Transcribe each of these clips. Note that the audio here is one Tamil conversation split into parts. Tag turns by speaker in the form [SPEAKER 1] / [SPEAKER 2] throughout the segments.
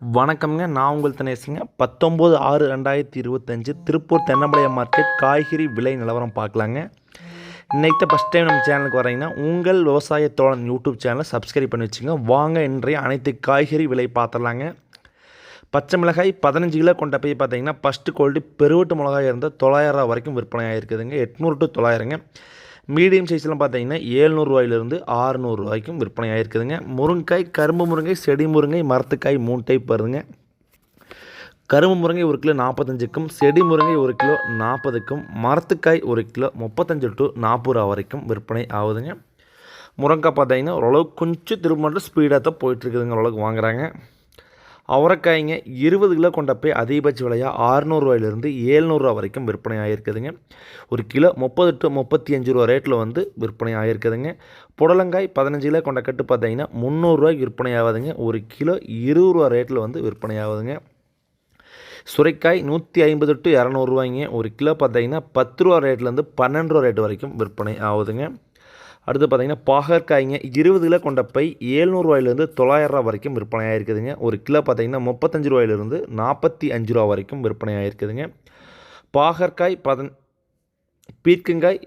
[SPEAKER 1] வணக்கம்ங்க. நான் உங்கள் தினேசுங்க. பத்தொம்போது ஆறு ரெண்டாயிரத்தி இருபத்தஞ்சு திருப்பூர் தென்னம்பாளையம் மார்க்கெட் காய்கறி விலை நிலவரம் பார்க்கலாங்க. இன்றைக்கு ஃபஸ்ட் டைம் நம்ம சேனலுக்கு வரீங்கன்னா உங்கள் விவசாய தோழன் யூடியூப் சேனலை சப்ஸ்கிரைப் பண்ணி வச்சுங்க. வாங்க இன்றைய அனைத்து காய்கறி விலை பார்த்துடலாங்க. பச்சை மிளகாய் பதினஞ்சு கிலோ கொண்ட போய் பார்த்தீங்கன்னா ஃபஸ்ட்டு குவாலிட்டி பெருவட்டு மிளகாய் இருந்தால் தொள்ளாயிரம் ரூபா வரைக்கும் விற்பனை ஆகிருக்குதுங்க எட்நூறு டு தொள்ளாயிரங்க. மீடியம் சைஸ்லாம் பார்த்தீங்கன்னா ஏழ்நூறுவாயிலிருந்து ஆறுநூறுவாய்க்கும் விற்பனை ஆகிருக்குதுங்க முருங்கைக்காய் கரும்பு முருங்கை செடி முருங்கை மரத்துக்காய் மூணு டைப் வருதுங்க கரும்பு முருங்கை ஒரு கிலோ நாற்பத்தஞ்சுக்கும் செடி முருங்கை ஒரு கிலோ நாற்பதுக்கும் மரத்துக்காய் ஒரு கிலோ முப்பத்தஞ்சு டு நாற்பது ரூபா வரைக்கும் விற்பனை ஆகுதுங்க. முருங்கைக்காய் பார்த்தீங்கன்னா ஓரளவுக்கு கொஞ்சம் திரும்ப ஸ்பீடாக தான் போயிட்டுருக்குதுங்க ஓரளவுக்கு வாங்குறாங்க. அவரைக்காய்ங்க இருபது கிலோ கொண்ட போய் அதிகபட்ச விலையாக ஆறுநூறுவாயிலிருந்து ஏழ்நூறுரூவா வரைக்கும் விற்பனை ஆகிருக்குதுங்க ஒரு கிலோ முப்பது டு முப்பத்தி அஞ்சு ரூபா ரேட்டில் வந்து விற்பனை ஆகிருக்குதுங்க புடலங்காய் பதினஞ்சு கிலோ கொண்ட கட்டு பார்த்தீங்கன்னா முந்நூறுரூவாய்க்கு விற்பனை ஆகுதுங்க. ஒரு கிலோ இருபது ரூபா ரேட்டில் வந்து விற்பனை ஆகுதுங்க. சுரைக்காய் நூற்றி ஐம்பது டு இரநூறுவாய்ங்க ஒரு கிலோ பார்த்தீங்கன்னா பத்து ரூபா ரேட்லேருந்து பன்னெண்டு ரூபா ரேட் வரைக்கும் விற்பனை ஆகுதுங்க. அடுத்து பார்த்தீங்கன்னா பாகற்காய்ங்க இருபது கிலோ கொண்ட பை ஏழ்நூறுவாயிலேருந்து தொள்ளாயிரரூவா வரைக்கும் விற்பனை ஆகிருக்குதுங்க ஒரு கிலோ பார்த்தீங்கன்னா முப்பத்தஞ்சு ரூபாயிலிருந்து நாற்பத்தி அஞ்சு ரூபா வரைக்கும் விற்பனை ஆகிருக்குதுங்க பாகற்காய் பதன் பீர்க்கங்காய்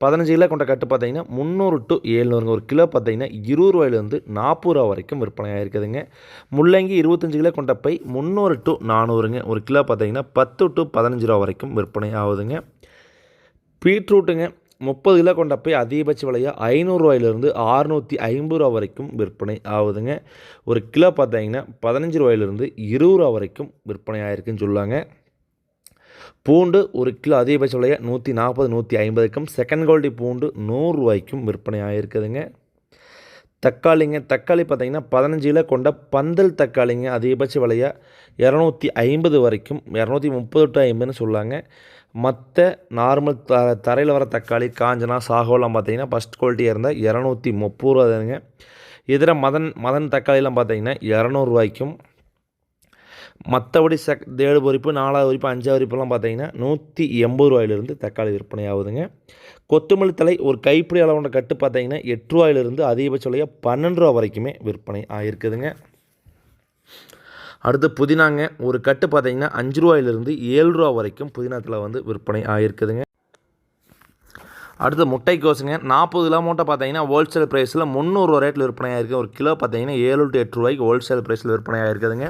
[SPEAKER 1] பதினஞ்சு கிலோ கொண்ட கட்டு பார்த்தீங்கன்னா முந்நூறு டு ஏழ்நூறுங்க. ஒரு கிலோ பார்த்தீங்கன்னா இருபது ரூபாயிலேருந்து நாற்பது ரூபா வரைக்கும் விற்பனை ஆகிருக்குதுங்க முள்ளங்கி இருபத்தஞ்சு கிலோ கொண்ட பை முந்நூறு டு நானூறுங்க. ஒரு கிலோ பார்த்தீங்கன்னா பத்து டு பதினஞ்சு ரூபா வரைக்கும் விற்பனை ஆகுதுங்க பீட்ரூட்டுங்க முப்பது கிலோ கொண்ட போய் அதிகபட்ச விலையாக ஐநூறுரூவாயிலிருந்து அறுநூற்றி ஐம்பது ரூபா வரைக்கும் விற்பனை ஆகுதுங்க. ஒரு கிலோ பார்த்தீங்கன்னா பதினஞ்சு ரூபாயிலிருந்து இருபது ரூபா வரைக்கும் விற்பனை ஆகிருக்குன்னு சொல்லுவாங்க பூண்டு ஒரு கிலோ அதிகபட்ச விலையாக நூற்றி நாற்பது நூற்றி ஐம்பதுக்கும் செகண்ட் குவாலிட்டி பூண்டு நூறுரூவாய்க்கும் விற்பனை ஆகிருக்குதுங்க தக்காளிங்க தக்காளி பார்த்திங்கன்னா பதினஞ்சு கிலோ கொண்ட பந்தல் தக்காளிங்க அதிகபட்ச விலையாக இரநூத்தி ஐம்பது வரைக்கும் இரநூத்தி முப்பது டு ஐம்பதுன்னு சொல்லுவாங்க மற்ற நார்மல் த தரையில் வர தக்காளி காஞ்சனா சாகோலாம் பார்த்தீங்கன்னா ஃபஸ்ட் குவாலிட்டியாக இருந்தால் இரநூத்தி முப்பது ரூபா தானுங்க இதர மதன் மதன் தக்காளிலாம் பார்த்தீங்கன்னா இரநூறுவாய்க்கும் மற்றபடி செக் ஏழு பறிப்பு நாலாவது பறிப்பு அஞ்சாவது பறிப்புலாம் பார்த்தீங்கன்னா நூற்றி எண்பது ரூபாயிலிருந்து தக்காளி விற்பனை ஆகுதுங்க கொத்தமல்லி தலை ஒரு கைப்பிடி அளவுண்ட கட்டு பார்த்தீங்கன்னா எட்டு ரூபாயிலிருந்து அதிகபட்ச விலையாக பன்னெண்டு ரூபா வரைக்குமே விற்பனை ஆகிருக்குதுங்க அடுத்து புதினாங்க ஒரு கட்டு பார்த்தீங்கன்னா அஞ்சு ரூபாயிலிருந்து ஏழு ரூபா வரைக்கும் புதினாத்தில் வந்து விற்பனை ஆகிருக்குதுங்க அடுத்து முட்டைக்கோசுங்க நாற்பது கிலோ மூட்டை பார்த்தீங்கன்னா ஹோல்சேல் ப்ரைஸில் முந்நூறுரூவா ரேட்டில் விற்பனை ஆகிருக்கு ஒரு கிலோ பார்த்தீங்கன்னா ஏழு டு எட்டு ரூபாய்க்கு ஹோல்சேல் ப்ரைஸில் விற்பனை ஆகிருக்குதுங்க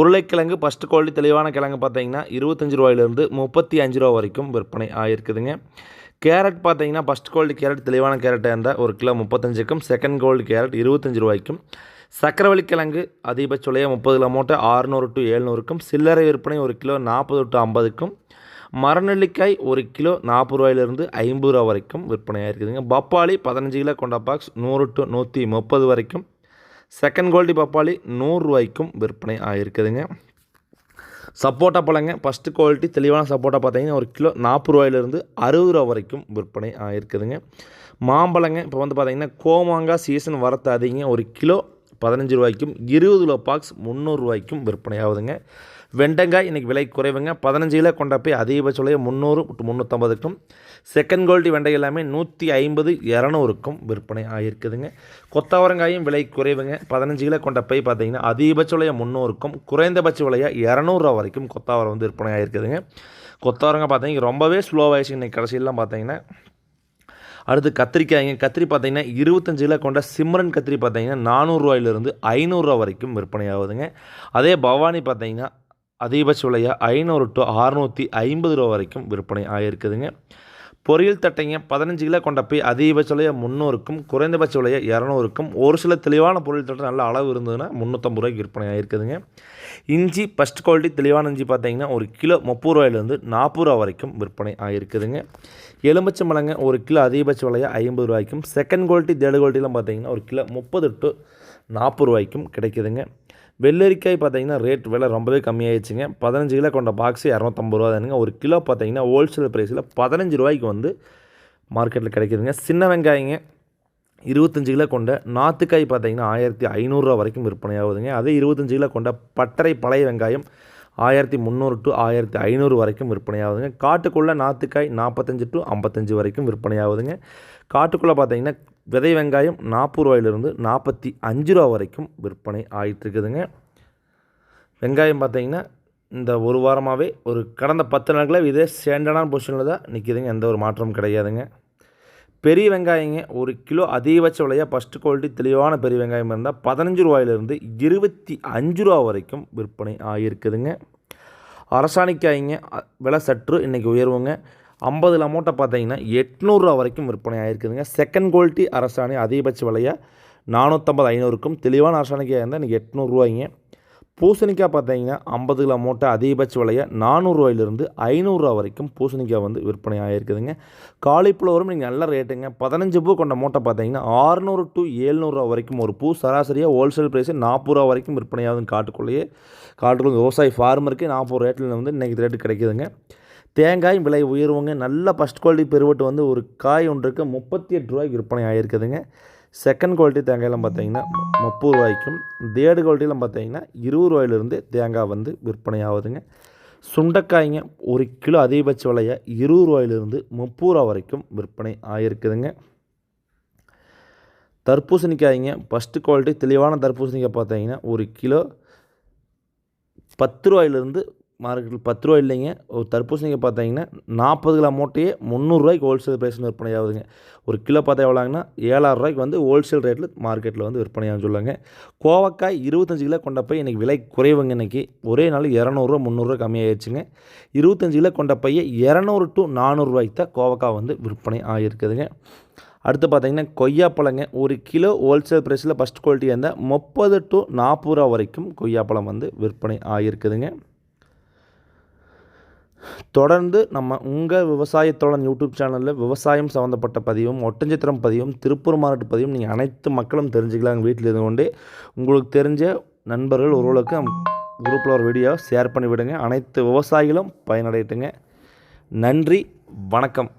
[SPEAKER 1] உருளைக்கிழங்கு ஃபஸ்ட்டு குவாலிட்டி தெளிவான கிழங்கு பார்த்தீங்கன்னா இருபத்தஞ்சி ரூபாயிலிருந்து முப்பத்தி அஞ்சு ரூபா வரைக்கும் விற்பனை ஆகிருக்குதுங்க கேரட் பார்த்தீங்கன்னா ஃபஸ்ட் குவாலிட்டி கேரட் தெளிவான கேரட்டாக இருந்தால் ஒரு கிலோ முப்பத்தஞ்சுக்கும் செகண்ட் குவாலிட்டி கேரட் இருபத்தஞ்சி ரூபாய்க்கும். சக்கரவள்ளி கிழங்கு அதிகபட்ச விலையாக முப்பது கிலோ மூட்டை ஆறுநூறு டு எழுநூறுக்கும். சில்லறை விற்பனை ஒரு கிலோ நாற்பது டு ஐம்பதுக்கும். மரநெல்லிக்காய் ஒரு கிலோ நாற்பது ரூபாயிலிருந்து ஐம்பது ரூபா வரைக்கும் விற்பனையாக இருக்குதுங்க பப்பாளி பதினஞ்சு கிலோ கொண்ட பாக்ஸ் நூறு டு நூற்றி முப்பது வரைக்கும். செகண்ட் குவாலிட்டி பப்பாளி நூறுரூவாய்க்கும் விற்பனை ஆகிருக்குதுங்க சப்போட்டா பழங்க ஃபஸ்ட்டு குவாலிட்டி தெளிவான சப்போட்டா பார்த்தீங்கன்னா ஒரு கிலோ நாற்பது ரூபாயிலிருந்து அறுபது ரூபா வரைக்கும் விற்பனை ஆகிருக்குதுங்க மாம்பழங்க இப்போ வந்து பார்த்தீங்கன்னா கோமாங்காய் சீசன் வரத்து அதிகங்க ஒரு கிலோ பதினஞ்சு ரூபாய்க்கும் இருபது கிலோ பாக்ஸ் முந்நூறுரூவாய்க்கும் விற்பனை ஆகுதுங்க. வெண்டங்காய் இன்றைக்கி விலை குறைவுங்க. பதினஞ்சு கிலோ கொண்ட போய் அதிகபட்ச விலையை முந்நூறு முந்நூற்றம்பதுக்கும் செகண்ட் குவாலிட்டி வெண்டை எல்லாமே நூற்றி ஐம்பது இரநூறுக்கும் விற்பனை ஆகிருக்குதுங்க கொத்தவரங்காயும் விலை குறைவுங்க. பதினஞ்சு கிலோ கொண்ட போய் பார்த்தீங்கன்னா அதிகபட்ச விலையை முந்நூறுக்கும் குறைந்தபட்ச விலையாக இரநூறுவா வரைக்கும் கொத்தாவரம் வந்து விற்பனை ஆகிருக்குதுங்க கொத்தவரங்காய் பார்த்தீங்கன்னா ரொம்பவே ஸ்லோவாகிடுச்சு இன்றைக்கி கடைசியெல்லாம் பார்த்தீங்கன்னா அடுத்து கத்திரிக்காய்ங்க. கத்திரி பார்த்தீங்கன்னா இருபத்தஞ்சு கிலோ கொண்ட சிம்ரன் கத்திரி பார்த்தீங்கன்னா நானூறுரூவாயிலிருந்து ஐநூறுரூவா வரைக்கும் விற்பனை ஆகுதுங்க. அதே பவானி பார்த்தீங்கன்னா அதிகபட்ச விலையாக ஐநூறு டு அறுநூற்றி ஐம்பது ரூபா வரைக்கும் விற்பனை ஆகியிருக்குதுங்க. பொரியல் தட்டைங்க பதினஞ்சு கிலோ கொண்ட போய் அதிகபட்ச விலையை முந்நூறுக்கும் குறைந்தபட்ச விலையை இரநூறுக்கும் ஒரு சில தெளிவான பொரியல் தட்டை நல்ல அளவு இருந்ததுன்னா முந்நூற்றம்பது ரூபாய்க்கு விற்பனை ஆகிருக்குதுங்க இஞ்சி ஃபஸ்ட் குவாலிட்டி தெளிவான இஞ்சி பார்த்தீங்கன்னா ஒரு கிலோ முப்பது ரூபாயிலேருந்து நாற்பது ரூபா வரைக்கும் விற்பனை ஆகிருக்குதுங்க எலுமிச்சை மலங்க ஒரு கிலோ அதிகபட்ச விலையாக ஐம்பது ரூபாய்க்கும் செகண்ட் குவாலிட்டி தேர்டு குவாலிட்டிலாம் பார்த்தீங்கன்னா ஒரு கிலோ முப்பது டு நாற்பது ரூபாய்க்கும் கிடைக்குதுங்க. வெள்ளரிக்காய் பார்த்தீங்கன்னா ரேட் விலை ரொம்பவே கம்மியாயிடுச்சுங்க. பதினஞ்சு கிலோ கொண்ட பாக்ஸு இரநூத்தம்பது ரூபா தானுங்க ஒரு கிலோ பார்த்தீங்கன்னா ஹோல்சேல் ப்ரைஸில் பதினஞ்சு ரூபாய்க்கு வந்து மார்க்கெட்டில் கிடைக்குதுங்க. சின்ன வெங்காயங்க இருபத்தஞ்சு கிலோ கொண்ட நாற்றுக்காய் பார்த்தீங்கன்னா ஆயிரத்தி ஐநூறுரூவா வரைக்கும் விற்பனை ஆகுதுங்க அதே இருபத்தஞ்சு கிலோ கொண்ட பட்டறை பழைய வெங்காயம் ஆயிரத்தி முந்நூறு டு ஆயிரத்தி ஐநூறு வரைக்கும் விற்பனை ஆகுதுங்க காட்டுக்குள்ளே நாற்றுக்காய் நாற்பத்தஞ்சு டு ஐம்பத்தஞ்சு வரைக்கும் விற்பனையாகுதுங்க. காட்டுக்குள்ளே பார்த்தீங்கன்னா விதை வெங்காயம் நாற்பது ரூபாயிலிருந்து நாற்பத்தி அஞ்சு ரூபா வரைக்கும் விற்பனை ஆகிட்டுருக்குதுங்க வெங்காயம் பார்த்தீங்கன்னா இந்த ஒரு வாரமாகவே ஒரு கடந்த பத்து நாட்களில் இதே ஸ்டாண்டர்டான பொசிஷனில் தான் நிற்கிதுங்க எந்த ஒரு மாற்றமும் கிடையாதுங்க. பெரிய வெங்காயங்க ஒரு கிலோ அதிகபட்ச விலையாக ஃபஸ்ட்டு குவாலிட்டி தெளிவான பெரிய வெங்காயம் இருந்தால் பதினஞ்சு ரூபாயிலிருந்து இருபத்தி அஞ்சு ரூபா வரைக்கும் விற்பனை ஆகியிருக்குதுங்க அரசாணிக்காய்ங்க விலை சற்று இன்றைக்கி உயர்வுங்க. ஐம்பதில் அமௌண்ட்டை பார்த்தீங்கன்னா எட்நூறுரூவா வரைக்கும் விற்பனை ஆகிருக்குதுங்க செகண்ட் குவாலிட்டி அரசாணி அதிகபட்ச விலையாக நானூற்றம்பது ஐநூறுக்கும் தெளிவான அரசாணைக்காக இருந்தால் இன்றைக்கி எட்நூறுரூவாய்ங்க பூசணிக்காய் பார்த்தீங்கன்னா ஐம்பது கிலோ மூட்டை அதிகபட்ச விலையை நானூறுரூவாயிலிருந்து ஐநூறுரூவா வரைக்கும் பூசணிக்காய் வந்து விற்பனை ஆகிருக்குதுங்க காலிஃப்ளவரும் நீங்கள் நல்ல ரேட்டுங்க. பதினஞ்சு பூ கொண்ட மூட்டை பார்த்தீங்கன்னா ஆறுநூறு டு ஏழ்நூறுரூவா வரைக்கும் ஒரு பூ சராசரியாக ஹோல்சேல் ப்ரைஸு நாற்பது ரூபா வரைக்கும் விற்பனையாகுதுன்னு காட்டுக்குள்ளேயே காட்டுக்குள்ள விவசாய ஃபார்மருக்கு நாற்பது ரேட்டில் வந்து இன்றைக்கி ரேட்டு கிடைக்குதுங்க. தேங்காய் விலை உயர்வுங்க நல்ல ஃபஸ்ட் குவாலிட்டி பெருவட்டு வந்து ஒரு காய் ஒன்றுக்கு முப்பத்தி எட்டு ரூபாய்க்கு விற்பனை ஆகிருக்குதுங்க செகண்ட் குவாலிட்டி தேங்காயெல்லாம் பார்த்தீங்கன்னா முப்பது ரூபாய்க்கும் தேர்டு குவாலிட்டிலாம் பார்த்தீங்கன்னா இருபது ரூபாயிலிருந்து தேங்காய் வந்து விற்பனை ஆகுதுங்க. சுண்டைக்காய்ங்க ஒரு கிலோ அதிகபட்ச விலையை இருபது ரூபாயிலிருந்து முப்பது ரூபா வரைக்கும் விற்பனை ஆகிருக்குதுங்க தர்பூசணிக்காய்ங்க ஃபஸ்ட்டு குவாலிட்டி தெளிவான தர்பூசணிக்காய் பார்த்தீங்கன்னா ஒரு கிலோ பத்து ரூபாயிலிருந்து மார்க்கெட்டில் பத்து ரூபா இல்லைங்க. ஒரு தர்பூசணிக்கு பார்த்தீங்கன்னா நாற்பது கிலோ மூட்டையே முந்நூறுரூவாய்க்கு ஹோல்சேல் ப்ரைஸில் விற்பனை ஆகுதுங்க. ஒரு கிலோ பார்த்தா எவ்வளோங்கன்னா ஏழாயிரம் ரூபாய்க்கு வந்து ஹோல்சேல் ரேட்டில் மார்க்கெட்டில் வந்து விற்பனையாகும் சொல்லுவாங்க. கோவக்காய் இருபத்தஞ்சு கிலோ கொண்ட போய் இன்றைக்கி விலை குறைவுங்க இன்றைக்கி ஒரே நாள் இரநூறுவா முந்நூறுரூவா கம்மியாகிடுச்சுங்க இருபத்தஞ்சு கிலோ கொண்ட பையன் இரநூறு டு நானூறுரூவாய்க்கு தான் கோவக்காய் வந்து விற்பனை ஆகியிருக்குதுங்க. அடுத்து பார்த்தீங்கன்னா கொய்யாப்பழங்க. ஒரு கிலோ ஹோல்சேல் ப்ரைஸில் ஃபஸ்ட் குவாலிட்டி இருந்தால் முப்பது டு நாற்பது ரூபா வரைக்கும் கொய்யாப்பழம் வந்து விற்பனை ஆகியிருக்குதுங்க. தொடர்ந்து நம்ம உங்கள் விவசாயத்தோட யூடியூப் சேனலில் விவசாயம் சம்மந்தப்பட்ட பதிவும் ஒட்டஞ்சித்திரம் பதிவும் திருப்பூர் மாவட்ட பதிவும் நீங்கள் அனைத்து மக்களும் தெரிஞ்சுக்கலாம் வீட்டில் இருந்து கொண்டு. உங்களுக்கு தெரிஞ்ச நண்பர்கள் ஒருவளுக்கு குரூப்பில் ஒரு வீடியோ ஷேர் பண்ணி விடுங்க. அனைத்து விவசாயிகளும் பயனடையட்டுங்க. நன்றி வணக்கம்.